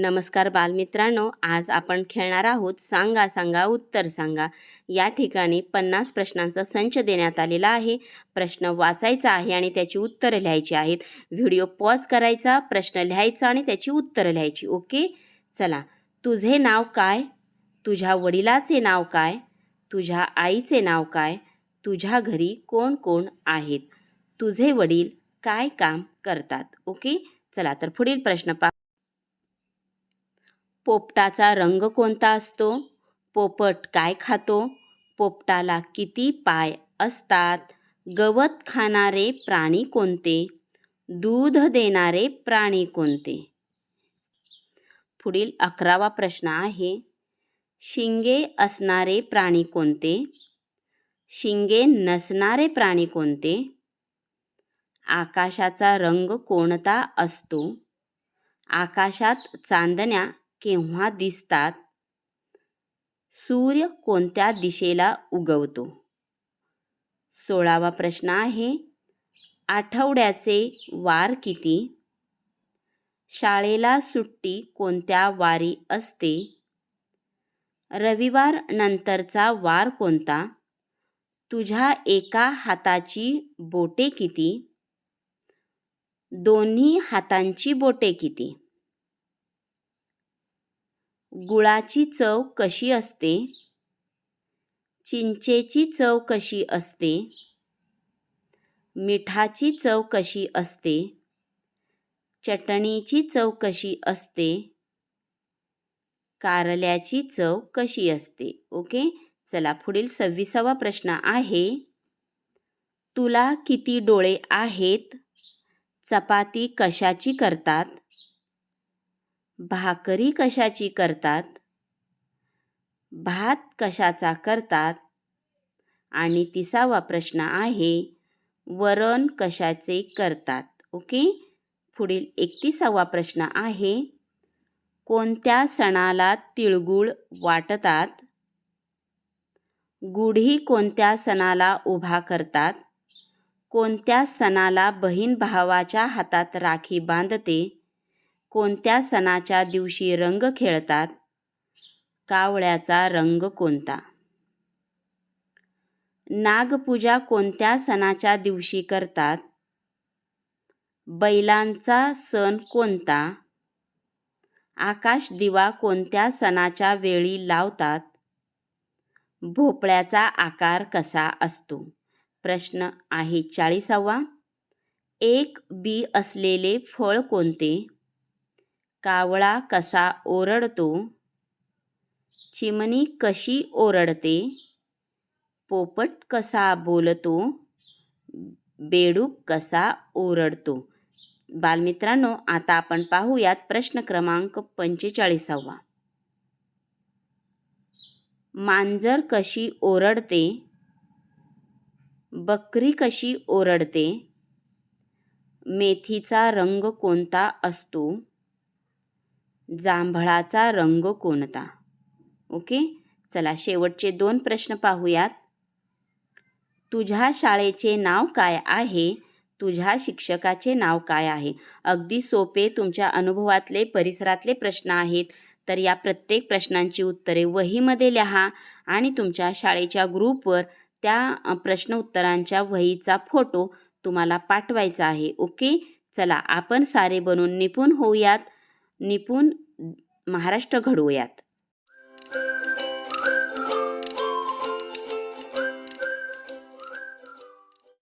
नमस्कार बालमित्रांनो आज आपण खेळणार आहोत सांगा सांगा उत्तर सांगा. या ठिकाणी पन्नास प्रश्नांचा संच देण्यात आलेला आहे. प्रश्न वाचायचा आहे आणि त्याची उत्तरं लिहायची आहेत. व्हिडिओ पॉज करायचा प्रश्न लिहायचा आणि त्याची उत्तरं लिहायची ओके? चला तुझे नाव काय? तुझ्या वडिलाचे नाव काय? तुझ्या आईचे नाव काय? तुझ्या घरी कोण कोण आहेत? तुझे वडील काय काम करतात? ओके? चला तर पुढील प्रश्न पा पोपटाचा रंग कोणता असतो? पोपट काय खातो? पोपटाला किती पाय असतात? गवत खाणारे प्राणी कोणते? दूध देणारे प्राणी कोणते? पुढील अकरावा प्रश्न आहे शिंगे असणारे प्राणी कोणते? शिंगे नसणारे प्राणी कोणते? आकाशाचा रंग कोणता असतो? आकाशात चांदण्या केव्हा दिसतात? सूर्य कोणत्या दिशेला उगवतो? सोळावा प्रश्न आहे आठवड्याचे वार किती? शाळेला सुट्टी कोणत्या वारी असते? रविवार नंतरचा वार कोणता? तुझ्या एका हाताची बोटे किती? दोन्ही हातांची बोटे किती? गुळाची चव कशी असते? चिंचेची चव कशी असते? मिठाची चव कशी असते? चटणीची चव कशी असते? कारल्याची चव कशी असते? ओके? चला पुढील सव्वीसावा प्रश्न आहे. तुला किती डोळे आहेत? चपाती कशाची करतात? भाकरी कशाची करतात? भात कशाचा करतात? आणि तिसावा प्रश्न आहे वरण कशाचे करतात? ओके? पुढील एकतीसावा प्रश्न आहे कोणत्या सणाला तिळगुळ वाटतात? गुढी कोणत्या सणाला उभा करतात? कोणत्या सणाला बहीण भावाच्या हातात राखी बांधते? कोणत्या सणाच्या दिवशी रंग खेळतात? कावळ्याचा रंग कोणता? नागपूजा कोणत्या सणाच्या दिवशी करतात? बैलांचा सण कोणता? आकाश दिवा कोणत्या सणाच्या वेळी लावतात? भोपळ्याचा आकार कसा असतो? प्रश्न आहे चाळीसावा. एक बी असलेले फळ कोणते? कावळा कसा ओरडतो? चिमणी कशी ओरडते? पोपट कसा बोलतो? बेडूक कसा ओरडतो? बालमित्रांनो आता आपण पाहूयात प्रश्न क्रमांक पंचेचाळीसावा. मांजर कशी ओरडते? बकरी कशी ओरडते? मेथीचा रंग कोणता असतो? जांभळाचा रंग कोणता? ओके चला शेवटचे दोन प्रश्न पाहूयात. तुझ्या शाळेचे नाव काय आहे? तुझ्या शिक्षकाचे नाव काय आहे? अगदी सोपे तुमच्या अनुभवातले परिसरातले प्रश्न आहेत. तर या प्रत्येक प्रश्नांची उत्तरे वहीमध्ये लिहा आणि तुमच्या शाळेच्या ग्रुपवर त्या प्रश्न उत्तरांच्या वहीचा फोटो तुम्हाला पाठवायचा आहे. ओके चला आपण सारे बनून निपुण होऊयात. निपुण महाराष्ट्र घडवूयात.